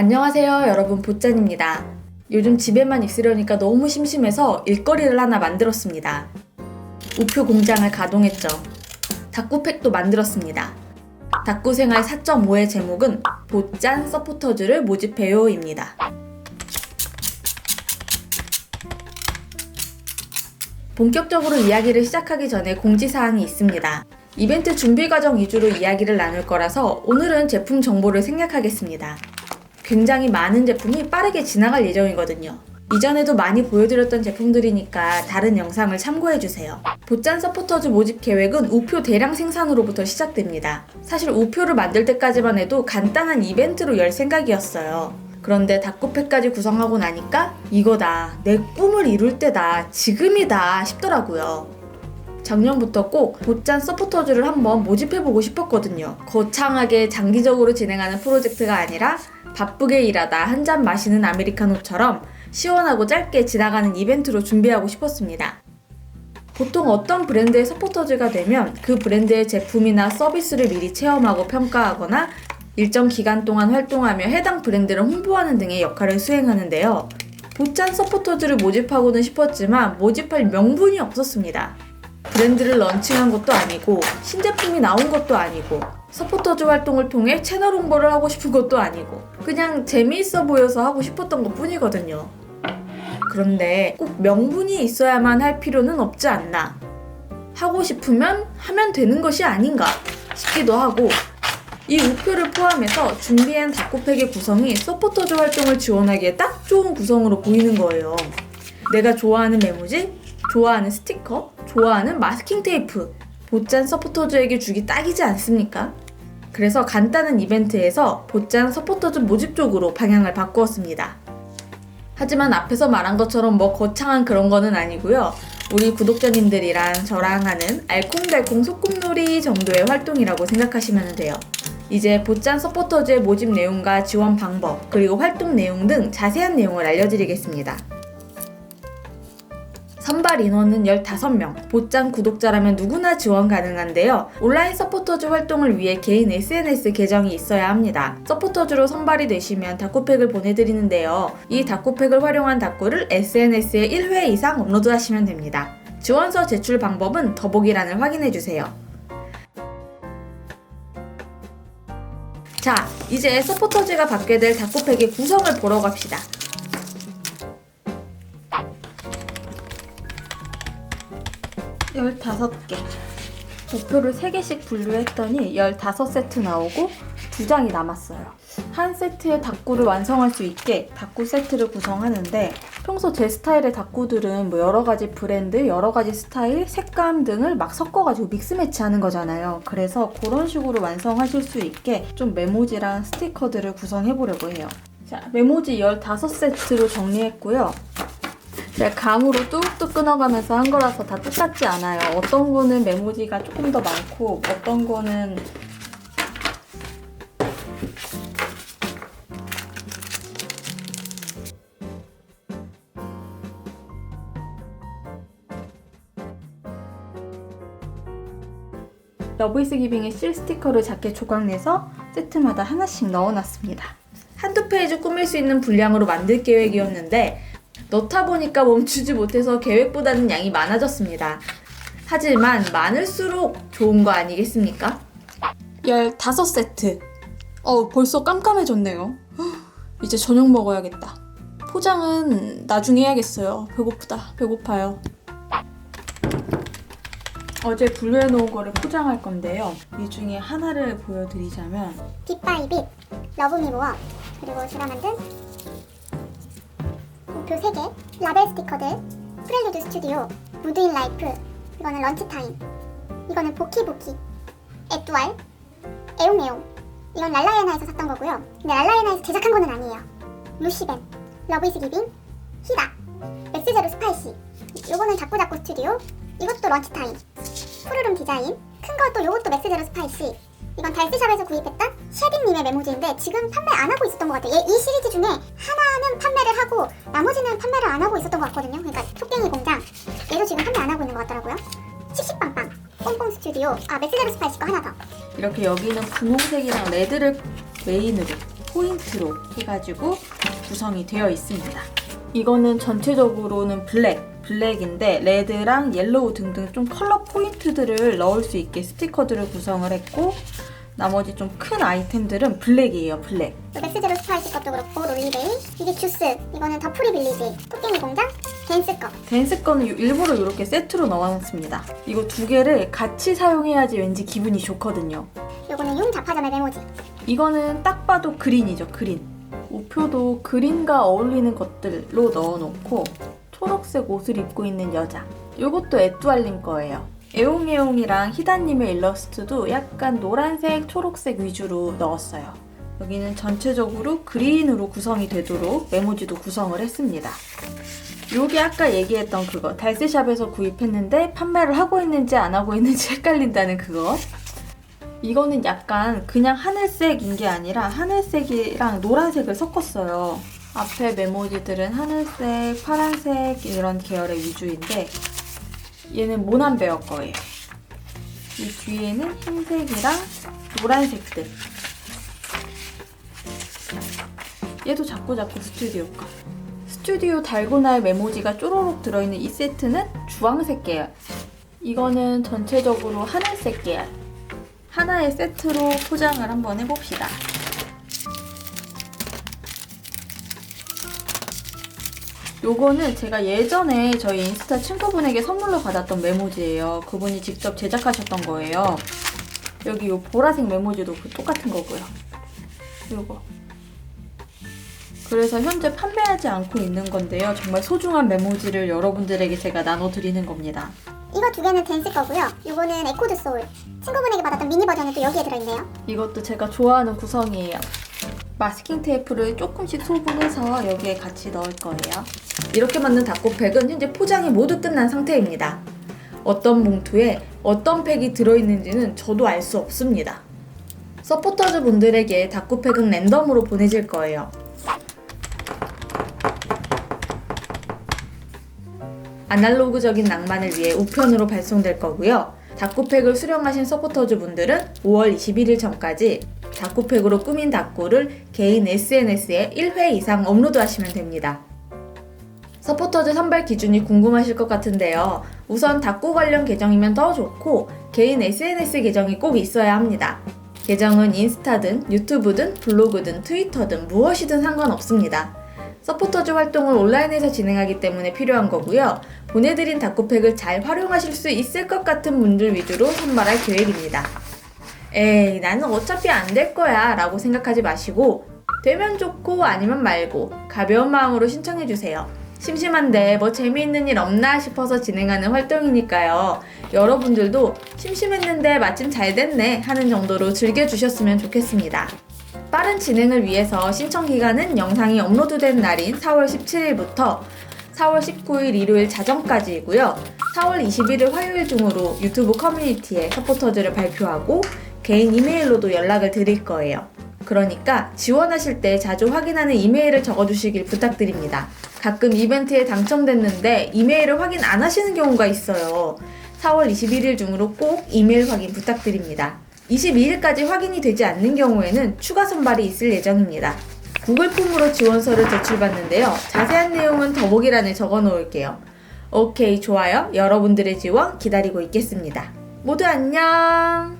안녕하세요 여러분 보짠입니다. 요즘 집에만 있으려니까 너무 심심해서 일거리를 하나 만들었습니다. 우표 공장을 가동했죠. 닭구팩도 만들었습니다. 닭구 생활 4.5의 제목은 보짠 서포터즈를 모집해요입니다. 본격적으로 이야기를 시작하기 전에 공지사항이 있습니다. 이벤트 준비 과정 위주로 이야기를 나눌 거라서 오늘은 제품 정보를 생략하겠습니다. 굉장히 많은 제품이 빠르게 지나갈 예정이거든요. 이전에도 많이 보여드렸던 제품들이니까 다른 영상을 참고해주세요. 보짠 서포터즈 모집 계획은 우표 대량 생산으로부터 시작됩니다. 사실 우표를 만들 때까지만 해도 간단한 이벤트로 열 생각이었어요. 그런데 닭구팩까지 구성하고 나니까 이거다. 내 꿈을 이룰 때다. 지금이다. 싶더라고요. 작년부터 꼭 보짠 서포터즈를 한번 모집해보고 싶었거든요. 거창하게 장기적으로 진행하는 프로젝트가 아니라 바쁘게 일하다 한 잔 마시는 아메리카노처럼 시원하고 짧게 지나가는 이벤트로 준비하고 싶었습니다. 보통 어떤 브랜드의 서포터즈가 되면 그 브랜드의 제품이나 서비스를 미리 체험하고 평가하거나 일정 기간 동안 활동하며 해당 브랜드를 홍보하는 등의 역할을 수행하는데요. 보짠 서포터즈를 모집하고는 싶었지만 모집할 명분이 없었습니다. 브랜드를 런칭한 것도 아니고 신제품이 나온 것도 아니고 서포터즈 활동을 통해 채널 홍보를 하고 싶은 것도 아니고 그냥 재미있어 보여서 하고 싶었던 것 뿐이거든요. 그런데 꼭 명분이 있어야만 할 필요는 없지 않나. 하고 싶으면 하면 되는 것이 아닌가 싶기도 하고 이 우표를 포함해서 준비한 닭고팩의 구성이 서포터즈 활동을 지원하기에 딱 좋은 구성으로 보이는 거예요. 내가 좋아하는 메모지, 좋아하는 스티커, 좋아하는 마스킹 테이프, 보짠 서포터즈에게 주기 딱이지 않습니까? 그래서 간단한 이벤트에서 보짠 서포터즈 모집 쪽으로 방향을 바꾸었습니다. 하지만 앞에서 말한 것처럼 뭐 거창한 그런 거는 아니고요. 우리 구독자님들이랑 저랑 하는 알콩달콩 소꿉놀이 정도의 활동이라고 생각하시면 돼요. 이제 보짠 서포터즈의 모집 내용과 지원 방법, 그리고 활동 내용 등 자세한 내용을 알려드리겠습니다. 선발 인원은 15명, 보짠 구독자라면 누구나 지원 가능한데요. 온라인 서포터즈 활동을 위해 개인 SNS 계정이 있어야 합니다. 서포터즈로 선발이 되시면 다쿠팩을 보내드리는데요. 이 다쿠팩을 활용한 다쿠를 SNS에 1회 이상 업로드하시면 됩니다. 지원서 제출 방법은 더보기란을 확인해주세요. 자, 이제 서포터즈가 받게 될 다쿠팩의 구성을 보러 갑시다. 열다섯 개 목표를 3개씩 분류했더니 15세트 나오고 2장이 남았어요. 한 세트의 닭구를 완성할 수 있게 닭구 세트를 구성하는데 평소 제 스타일의 닭구들은 뭐 여러 가지 브랜드, 여러 가지 스타일, 색감 등을 막 섞어가지고 믹스 매치 하는 거잖아요. 그래서 그런 식으로 완성하실 수 있게 좀 메모지랑 스티커들을 구성해 보려고 해요. 자, 메모지 15세트로 정리했고요. 제가 감으로 뚝뚝 끊어가면서 한 거라서 다 똑같지 않아요. 어떤 거는 메모지가 조금 더 많고 어떤 거는 러브이스 기빙의 실 스티커를 작게 조각내서 세트마다 하나씩 넣어놨습니다. 한두 페이지 꾸밀 수 있는 분량으로 만들 계획이었는데 넣다 보니까 멈추지 못해서 계획보다는 양이 많아졌습니다. 하지만 많을수록 좋은 거 아니겠습니까? 15세트. 어, 벌써 깜깜해졌네요. 이제 저녁 먹어야겠다. 포장은 나중에 해야겠어요. 배고프다. 배고파요. 어제 분류해 놓은 거를 포장할 건데요. 이 중에 하나를 보여드리자면 빗바이빗, 러브미모어, 그리고 제가 만든 우표 3개, 라벨 스티커들, 프렐루드 스튜디오, 무드인 라이프, 이거는 런치타임, 이거는 보키보키, 에뚜알, 에옹에옹, 이건 랄라에나에서 샀던 거고요. 근데 랄라에나에서 제작한 거는 아니에요. 루시벤, 러브이스 기빙, 히다, 맥스제로 스파이시, 요거는 자꾸자꾸 스튜디오, 이것도 런치타임, 푸르름 디자인, 큰 것도 요것도 맥스제로 스파이시, 이건 달스샵에서 구입했던 쉐딩님의 메모지인데 지금 판매 안 하고 있었던 것 같아요. 얘, 이 시리즈 중에 하나는 판매를 하고 나머지는 판매를 안 하고 있었던 것 같거든요. 그러니까 토깽이 공장 얘도 지금 판매 안 하고 있는 것 같더라고요. 씩씩빵빵, 뽕뽕 스튜디오, 아 메스제로 스파이시 거 하나 더. 이렇게 여기는 분홍색이랑 레드를 메인으로 포인트로 해가지고 구성이 되어 있습니다. 이거는 전체적으로는 블랙, 블랙인데 레드랑 옐로우 등등 좀 컬러 포인트들을 넣을 수 있게 스티커들을 구성을 했고 나머지 좀 큰 아이템들은 블랙이에요, 블랙. 맥스제로 스파이시 것도 그렇고 롤리데이 이게 주스 이거는 더 프리 빌리지 토끼니 공장 댄스 거 댄스 거는 요- 일부러 이렇게 세트로 넣어놨습니다. 이거 두 개를 같이 사용해야지 왠지 기분이 좋거든요. 요거는 용 자파점의 메모지 이거는 딱 봐도 그린이죠, 그린. 우표도 그린과 어울리는 것들로 넣어놓고 초록색 옷을 입고 있는 여자. 이것도 에뚜알님 거예요. 애옹애옹이랑 희다님의 일러스트도 약간 노란색, 초록색 위주로 넣었어요. 여기는 전체적으로 그린으로 구성이 되도록 메모지도 구성을 했습니다. 요게 아까 얘기했던 그거 달스샵에서 구입했는데 판매를 하고 있는지 안 하고 있는지 헷갈린다는 그거 이거는 약간 그냥 하늘색인 게 아니라 하늘색이랑 노란색을 섞었어요. 앞에 메모지들은 하늘색, 파란색 이런 계열의 위주인데 얘는 모난베어 거예요. 이 뒤에는 흰색이랑 노란색들. 얘도 자꾸자꾸 스튜디오 거. 스튜디오 달고나의 메모지가 쪼로록 들어있는 이 세트는 주황색 계열. 이거는 전체적으로 하늘색 계열. 하나의 세트로 포장을 한번 해봅시다. 요거는 제가 예전에 저희 인스타 친구분에게 선물로 받았던 메모지예요. 그분이 직접 제작하셨던 거예요. 여기 요 보라색 메모지도 그 똑같은 거고요. 요거. 그래서 현재 판매하지 않고 있는 건데요. 정말 소중한 메모지를 여러분들에게 제가 나눠드리는 겁니다. 이거 두 개는 댄스 거고요 요거는 에코드 소울 친구분에게 받았던 미니 버전은 또 여기에 들어있네요 이것도 제가 좋아하는 구성이에요. 마스킹 테이프를 조금씩 소분해서 여기에 같이 넣을 거예요. 이렇게 만든 다코팩은 현재 포장이 모두 끝난 상태입니다. 어떤 봉투에 어떤 팩이 들어있는지는 저도 알 수 없습니다. 서포터즈 분들에게 다코팩은 랜덤으로 보내질 거예요. 아날로그적인 낭만을 위해 우편으로 발송될 거고요. 다꾸팩을 수령하신 서포터즈 분들은 5월 21일 전까지 다꾸팩으로 꾸민 다꾸를 개인 SNS에 1회 이상 업로드하시면 됩니다. 서포터즈 선발 기준이 궁금하실 것 같은데요. 우선 다꾸 관련 계정이면 더 좋고 개인 SNS 계정이 꼭 있어야 합니다. 계정은 인스타든 유튜브든 블로그든 트위터든 무엇이든 상관없습니다. 서포터즈 활동을 온라인에서 진행하기 때문에 필요한 거고요. 보내드린 다꾸팩을 잘 활용하실 수 있을 것 같은 분들 위주로 선발할 계획입니다. 에이, 나는 어차피 안 될 거야 라고 생각하지 마시고, 되면 좋고 아니면 말고, 가벼운 마음으로 신청해주세요. 심심한데 뭐 재미있는 일 없나 싶어서 진행하는 활동이니까요. 여러분들도 심심했는데 마침 잘 됐네 하는 정도로 즐겨주셨으면 좋겠습니다. 빠른 진행을 위해서 신청 기간은 영상이 업로드된 날인 4월 17일부터 4월 19일 일요일 자정까지이고요. 4월 21일 화요일 중으로 유튜브 커뮤니티에 서포터즈를 발표하고 개인 이메일로도 연락을 드릴 거예요. 그러니까 지원하실 때 자주 확인하는 이메일을 적어주시길 부탁드립니다. 가끔 이벤트에 당첨됐는데 이메일을 확인 안 하시는 경우가 있어요. 4월 21일 중으로 꼭 이메일 확인 부탁드립니다. 22일까지 확인이 되지 않는 경우에는 추가 선발이 있을 예정입니다. 구글 폼으로 지원서를 제출받는데요. 자세한 내용은 더보기란에 적어 놓을게요. 오케이, 좋아요. 여러분들의 지원 기다리고 있겠습니다. 모두 안녕!